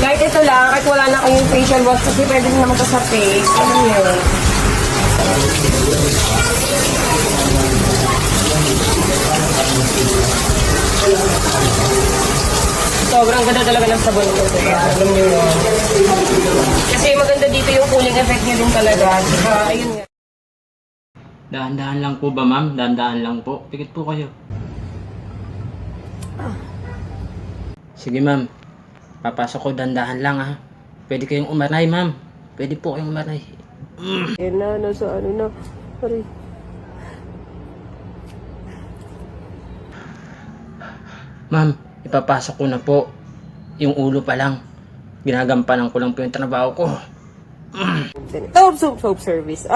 Kahit ito lang, kahit wala na kayong facial wash kasi pwede din naman ito sa face. Ano yun? Sobrang ganda talaga ng sabon ko. Diba? Alam niyo yun. Kasi maganda dito yung cooling effect niya din talaga. Saka, ayun nga. Dahan-dahan lang po ba ma'am? Dahan-dahan lang po. Pikit po kayo. Sige ma'am. Papasok ko dahan-dahan lang ha. Pwede kayong umaray ma'am. Pwede po kayong umaray. Ayun na, nasa ano na. Sorry. Ma'am, ipapasok ko na po. Yung ulo pa lang. Ginagampanan ko lang po yung trabaho ko. Soap, soap, soap service.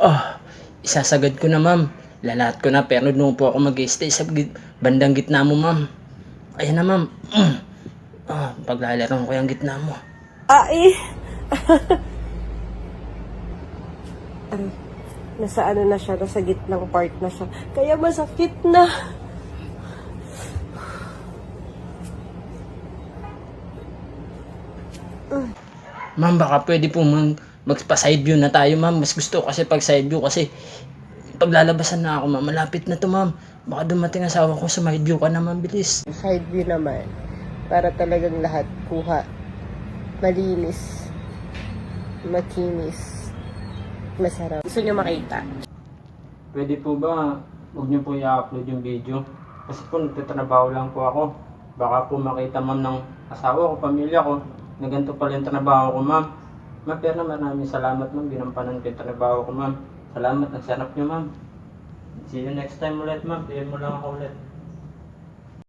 Oh, isasagad ko na ma'am. Lalat ko na pero doon po ako mag-stay sa git- bandang gitna mo ma'am. Ayan na ma'am. Mm. Ah, paglalaro ko yung gitna mo. Ay! Aray, nasa ano na siya, nasa gitnang part na siya. Kaya masakit na. Ma'am, baka pwede po mag, magpa-side view na tayo, ma'am. Mas gusto kasi pag side view kasi paglalabasan na ako, ma'am. Malapit na to, ma'am. Baka dumating asawa ko sa side view ka na, ma'am. Bilis. Side view naman. Para talagang lahat kuha. Malinis. Makinis. Masarap. Gusto nyo makita? Pwede po ba, huwag niyo po i-upload yung video? Kasi po nagtatrabaho lang po ako. Baka po makita, ma'am, ng asawa ko, pamilya ko, na ganito pala yung trabaho ko, ma'am. Ma'am, pero maraming salamat, ma'am. Ginampanan ko yung trabaho ko, ma'am. Salamat, ang sarap niyo, ma'am. See you next time ulit, ma'am. PM mo lang ako ulit.